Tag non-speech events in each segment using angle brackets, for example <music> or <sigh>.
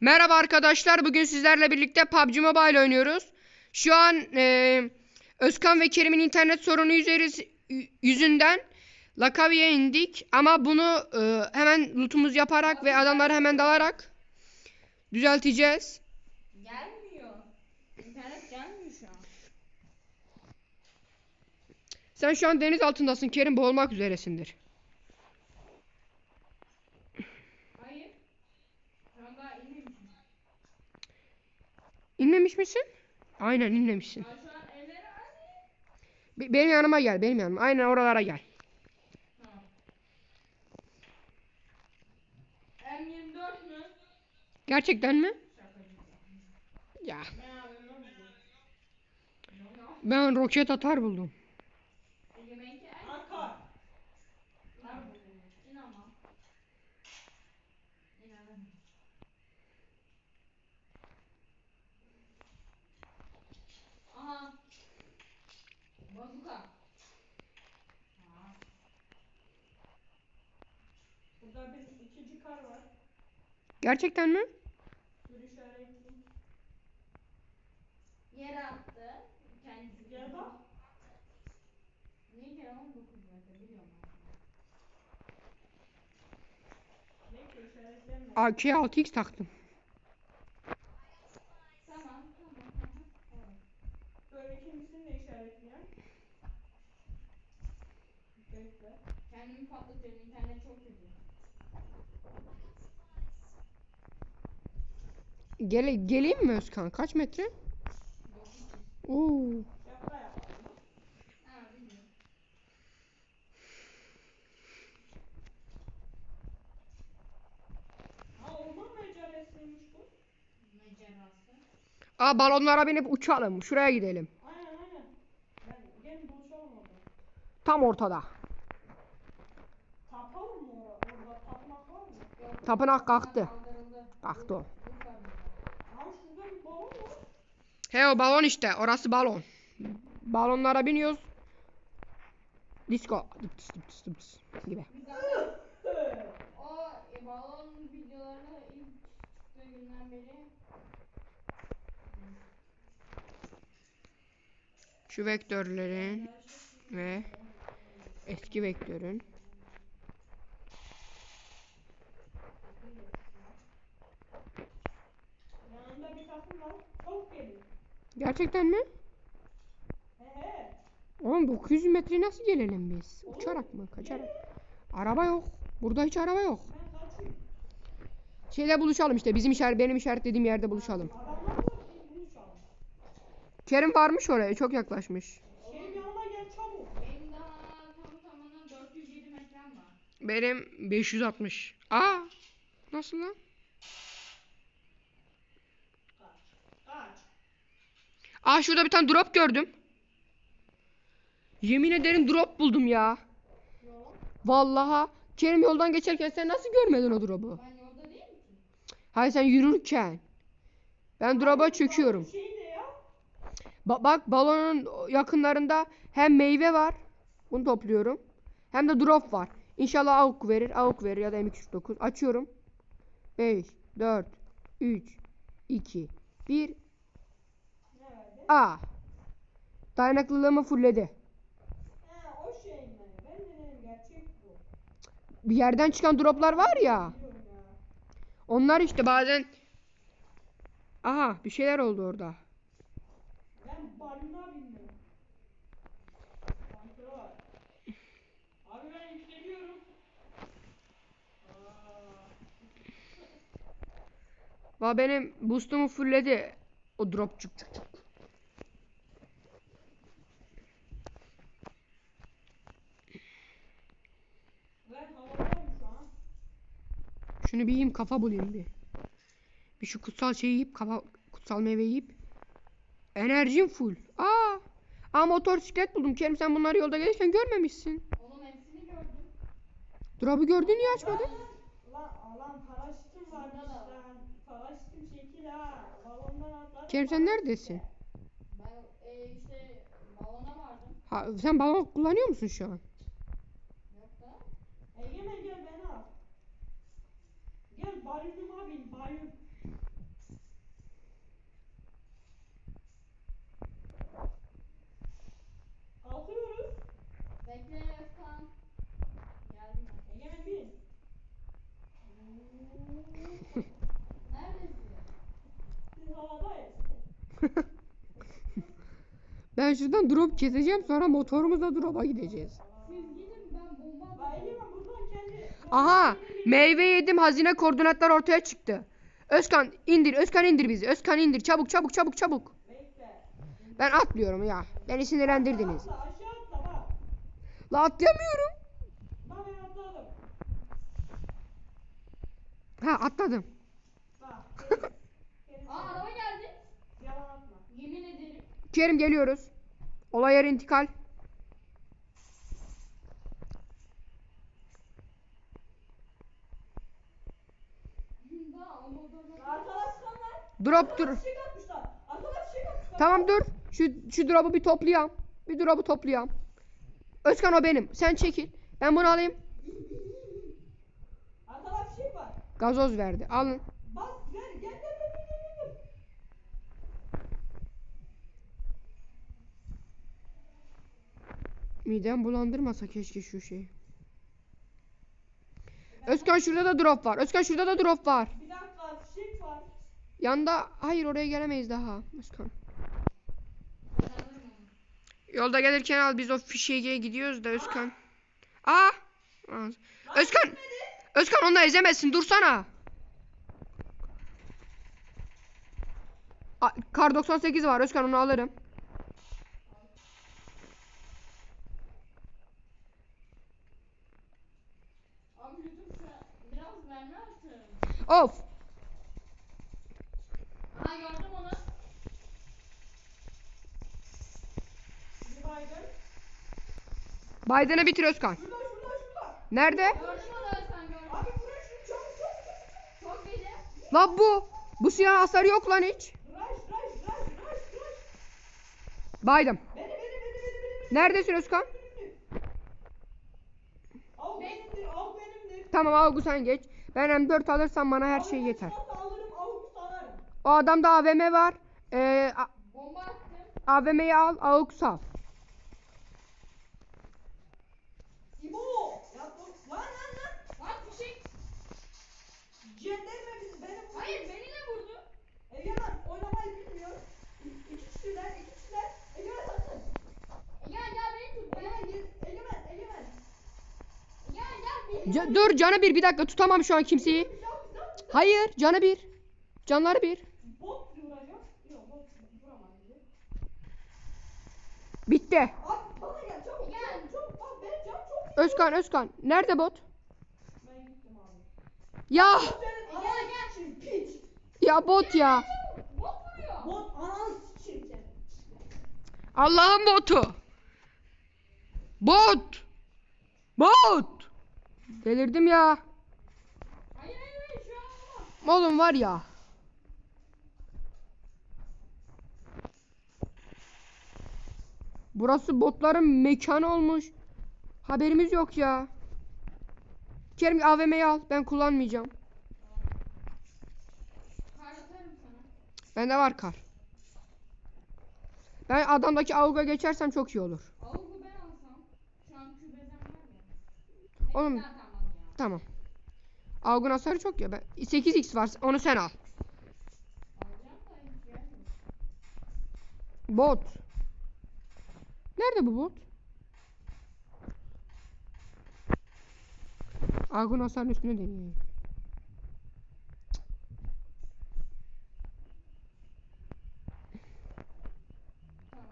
Merhaba arkadaşlar. Bugün sizlerle birlikte PUBG Mobile oynuyoruz. Şu an e, Özkan ve Kerim'in internet sorunu üzeri, yüzünden Lakavi'ye indik. Ama bunu e, hemen lootumuz yaparak ve adamları hemen dalarak düzelteceğiz. Gelmiyor. İnternet gelmiyor şu an. Sen şu an deniz altındasın. Kerim boğulmak üzeresindir. Hayır. Şu an daha inmemişim. İnmemiş misin? Aynen inmemişsin. Ya şu an evlere hadi. Be- benim yanıma gel. Benim yanıma. Aynen oralara gel. Tamam. M24 mü? Gerçekten mi? Ya. Ben roket atar buldum. Egemenki el. Akar. Var buldum. İn ama. İn ama. Aha. Bazuka. Aa. Burada bir ikinci kar var. Gerçekten mi? Bir işaretli. Yere attı. Kendisi. Gel bak. Niye kere 19 metre biliyorum. AK 6x taktım. Tamam tamam tamam. Evet. Böyle ikincisini de işaretleyen. Bekle. Kendimi patlatıyorum. internet çok kötü. Gele geleyim mi Özkan? Kaç metre? 9. Oo. Aa balonlara binip uçalım. Şuraya gidelim. Aynen aynen. Ben gelin buluşalım orada. Tam ortada. Tapalım mı orada? Orada tapmak var mı? Tapınak kalktı. Kalktı o. Bu kaldırıldı. Ha şurada bir balon var. He o balon işte. Orası balon. Balonlara biniyoruz. Disco. Dıps dıps dıps gibi. O e, balon videolarını ilk çıktığı günden beri Şu vektörlerin ve eski vektörün. Yanında bir takım var. Gerçekten mi? He he. Oğlum 900 metre nasıl gelelim biz? Uçarak mı? Kaçarak? Araba yok. Burada hiç araba yok. Şeyde buluşalım işte. Bizim işaret, benim işaretlediğim yerde buluşalım. Kerim varmış oraya. Çok yaklaşmış. Benim yanıma gel çabuk. benim daha tam tamına 407 metrem var. Benim 560. Aa! Nasıl lan? Kaç. Kaç. Aa şurada bir tane drop gördüm. Yemin ederim drop buldum ya. Vallaha. Kerim yoldan geçerken sen nasıl görmedin o drop'u? Ben yolda değil mi? Hayır sen yürürken. Ben drop'a çöküyorum. Şey. Ba- bak balonun yakınlarında hem meyve var. Bunu topluyorum. Hem de drop var. İnşallah AUK verir. AUK verir ya da M249. Açıyorum. 5, 4, 3, 2, 1. A. Dayanıklılığımı fullledi. He o şey mi? Ben de dedim gerçek bu. Bir yerden çıkan droplar var ya. Onlar işte bazen Aha bir şeyler oldu orada. Ben balına bindim. Kontrol. Abi ben yükseliyorum. Va benim boost'umu fullledi. O drop çık çık çık. ben havadayım şu an. Şunu bir yiyeyim kafa bulayım bir. Bir şu kutsal şeyi yiyip kafa kutsal meyve yiyip. Enerjim full. Aa. Aa motosiklet buldum. Kerim sen bunları yolda gelirken görmemişsin. Onun hepsini gördüm. Drop'u gördün niye açmadın? Lan lan paraşütüm varmış lan. Paraşütüm şekil ha. Balondan atladım. Kerim sen neredesin? Ben e, işte balona vardım. Ha, sen balon kullanıyor musun şu an? Gel bayıldım abi bayıldım. Kalkıyoruz. Bekle Özkan. Geldim. Egemen bin. <laughs> Neredesin? Siz havadayız. <laughs> Ben şuradan drop keseceğim sonra motorumuzla drop'a gideceğiz. Siz gidin ben bomba... Bayıldım buradan kendi... Aha! Meyve yedim hazine koordinatlar ortaya çıktı. Özkan indir Özkan indir bizi. Özkan indir çabuk çabuk çabuk çabuk. Ben atlıyorum ya. Beni sinirlendirdiniz. La atlayamıyorum. Ha atladım. Aa araba geldi. Yalan atma. Yemin ederim. Kerim geliyoruz. Olay yeri intikal. Daha motorla. Arkadaşlar lan. Drop dur. Şey şey. Tamam dur. Şu şu drop'u bir toplayam. Bir drop'u toplayam. Özkan o benim. Sen çekil. Ben bunu alayım. Şey var. Gazoz verdi. Alın. Bas gel gel gel gel gel gel. Midem bulandırmasa keşke şu şey. Özkan şurada da drop var. Özkan şurada da drop var. Bir dakika fişek var. Yanda hayır oraya gelemeyiz daha. Özkan. Yolda gelirken al biz o fişeğe gidiyoruz da Özkan. Aa! Aa. Özkan! Özkan onu ezemezsin dursana. A- Kar 98 var Özkan onu alırım. Of! Aha gördüm onu. Bir baygın. Biden'ı bitir Özkan. Şurada şurada şurada. Nerede? Gördüm onu Özkan gördüm. Abi buraya şunu çabuk çabuk. Çok beni. La bu. Bu silah hasarı yok lan hiç. Rush rush rush rush rush. Biden. Beni beni beni beni beni. beni. Neredesin Özkan? Av benimdir, av benimdir. Tamam Avgu sen geç. Ben M4 alırsam bana her şey yeter. nasıl alırım, avuç salarım. O adamda AVM var. Ee, A- Bomba attım. AVM'yi al, AUX al. Ya dur, lan lan lan. Lan fişek. Cenderme biz, benim. Hayır beni de vurdu. Egemen oynamayı bilmiyor. İki kişiler, iki kişiler. Egemen sakın. Gel gel beni tut. Gel Egemen gir, Egemen, Egemen. gel gel beni. Ca- dur canı bir bir dakika tutamam şu an kimseyi. Hayır canı bir. Canları bir. Bot vuracak. Yok, bot vuramaz bizi. Bitti. Abi bana gel, çabuk, Gel. çabuk, çabuk. Abi ben can çok Özkan Özkan. Nerede bot? Ya ya bot ya. Allah'ın botu. Bot. Bot. Delirdim ya. Oğlum var ya. Burası botların mekanı olmuş. Haberimiz yok ya. Kerim AVM'yi al. Ben kullanmayacağım. Bende var kar. Ben adamdaki avuga geçersem çok iyi olur. Avugu ben alsam. Şu an kübeden var ya. Oğlum tamam. Avugun hasarı çok ya. Ben 8x var. Onu sen al. Bot. Nerede bu bot? Agun hasarın üstüne deneyeyim. Tamam.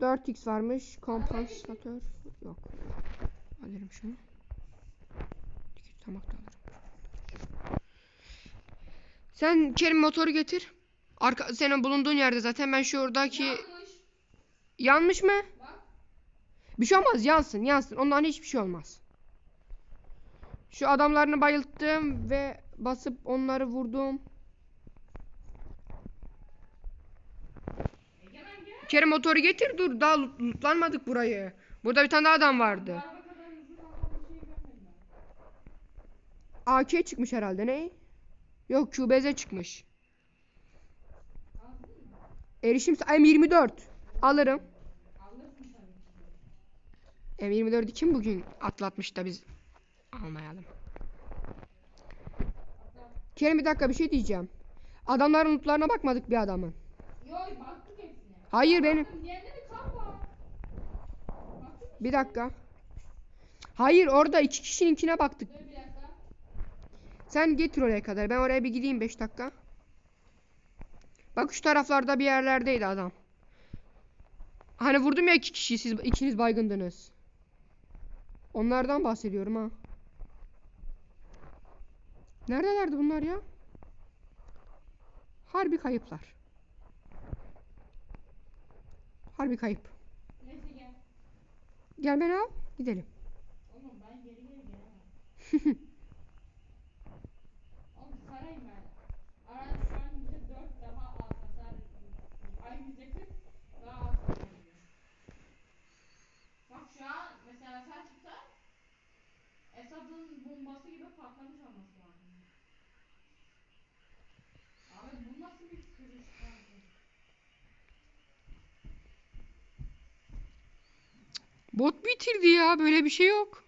4x varmış. Kompansatör. Yok. Alırım şunu. Tamak da alırım. Sen Kerim motoru getir. Arka, senin bulunduğun yerde zaten ben şuradaki Yanlış. yanmış mı? Bak. Bir şey olmaz yansın yansın. Ondan hiçbir şey olmaz. Şu adamlarını bayılttım ve basıp onları vurdum. Gel. Kerim motoru getir dur daha loot- lootlanmadık burayı. Burada bir tane daha adam vardı. Bir şey. AK çıkmış herhalde ne? Yok QBZ çıkmış. Erişim M24 alırım. Alırsın tabii ki. M24'ü kim bugün atlatmış da biz almayalım. Kerim bir dakika bir şey diyeceğim. Adamların lootlarına bakmadık bir adamın. Yok baktık hepsine. Hayır benim. Bir dakika. Hayır orada iki kişininkine baktık. Sen getir oraya kadar. Ben oraya bir gideyim 5 dakika. Bak şu taraflarda bir yerlerdeydi adam. Hani vurdum ya iki kişiyi siz ikiniz baygındınız. Onlardan bahsediyorum ha. Neredelerdi bunlar ya? Harbi kayıplar. Harbi kayıp. Neyse gel. Gel beni al. Gidelim. Oğlum ben geri geri gelemem. <laughs> Oğlum sarayım ben. Araç şu an %4 daha az hasar. Ay %40 daha az hasar veriyor. Bak şu an mesela sen çıksa Esad'ın bombası gibi patlamış olması lazım. Abi bu nasıl bir kırış kanka? Bot bitirdi ya. Böyle bir şey yok.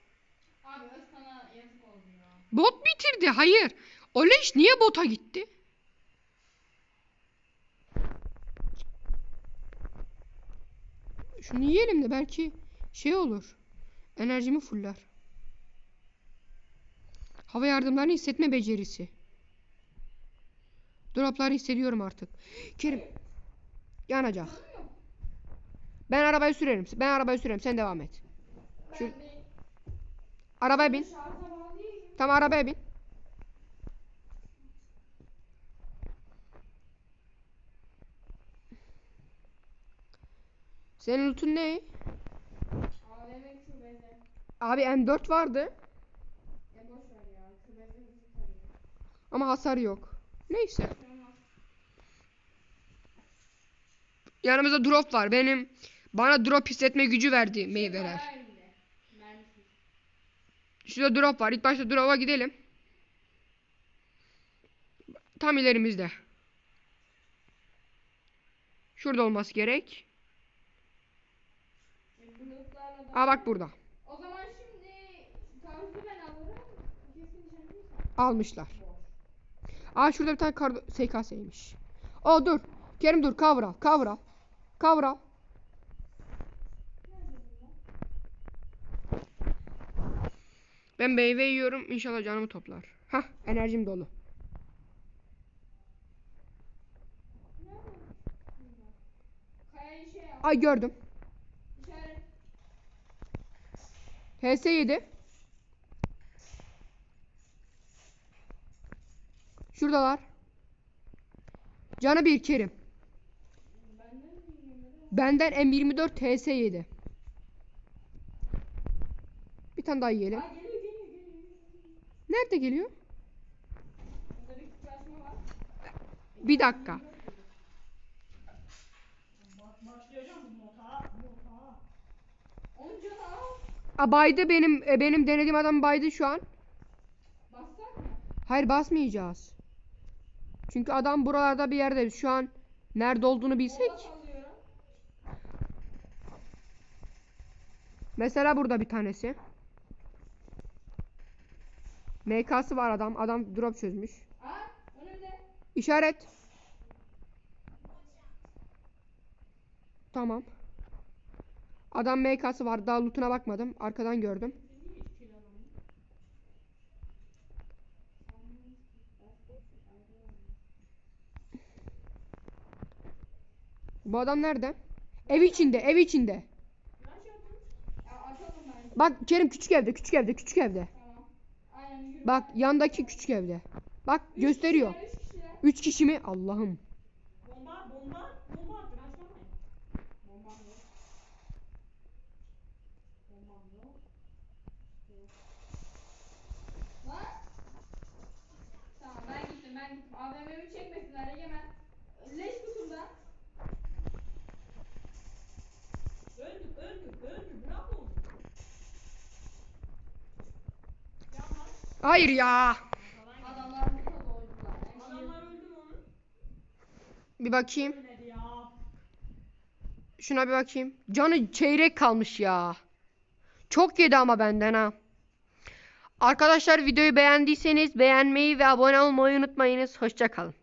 Abi Özkan'a yazık oldu ya. Bot bitirdi. Hayır. O leş niye bota gitti? Şunu yiyelim de belki şey olur. Enerjimi fuller. Hava yardımlarını hissetme becerisi. Dropları hissediyorum artık. Kerim. Yanacak. Ben arabayı sürerim. Ben arabayı sürerim. Sen devam et. Şu- Arabaya bin. Tamam arabaya bin. Senin loot'un ne? Abi M4 vardı ama hasar yok. Neyse. Yanımızda drop var. Benim bana drop hissetme gücü verdi meyveler. Şurada drop var. İlk başta drop'a gidelim. Tam ilerimizde. Şurada olması gerek. Aa bak burada. O zaman şimdi tarzı ben alırım. Kesin nişancıysa. Almışlar. Aa şurada bir tane kar SKS'ymiş. O dur. Kerim dur. Cover al. Cover al. Cover al. Nerede bunlar? Ben meyve yiyorum. İnşallah canımı toplar. Hah enerjim dolu. Ay gördüm. İşaret. HS7. Şuradalar. Canı bir Kerim. Benden mi yiyorum? Benden M24 HS7. Bir tane daha yiyelim. Aa geliyor geliyor geliyor. geliyor. Nerede geliyor? Bir dakika. Aa, baydı benim e, benim denediğim adam baydı şu an. Hayır basmayacağız. Çünkü adam buralarda bir yerde. Şu an nerede olduğunu bilsek. Mesela burada bir tanesi. MK'sı var adam. Adam drop çözmüş. İşaret. Tamam. Adam MK'sı var. Daha loot'una bakmadım. Arkadan gördüm. Bu adam nerede? Ev içinde, ev içinde. Bak Kerim küçük evde, küçük evde, küçük evde. Bak yandaki küçük evde. Bak gösteriyor. Üç kişiler. Üç kişi mi? Allah'ım. Bomba bomba bomba attı. Başlamayın. Bombam yok. Bombam yok. Lan. Tamam ben gittim ben gittim. AVM'mi çekmesinler Egemen. Leş kutumda. Öldük öldük öldük. Bravo. Yapma. Hayır ya. Arkadan gel. Adamlar bu kadar oydular. Yani Adamlar öldü mü onun? Bir bakayım. Ya. Şuna bir bakayım. Canı çeyrek kalmış ya. Çok yedi ama benden ha. Arkadaşlar videoyu beğendiyseniz beğenmeyi ve abone olmayı unutmayınız. Hoşça kalın.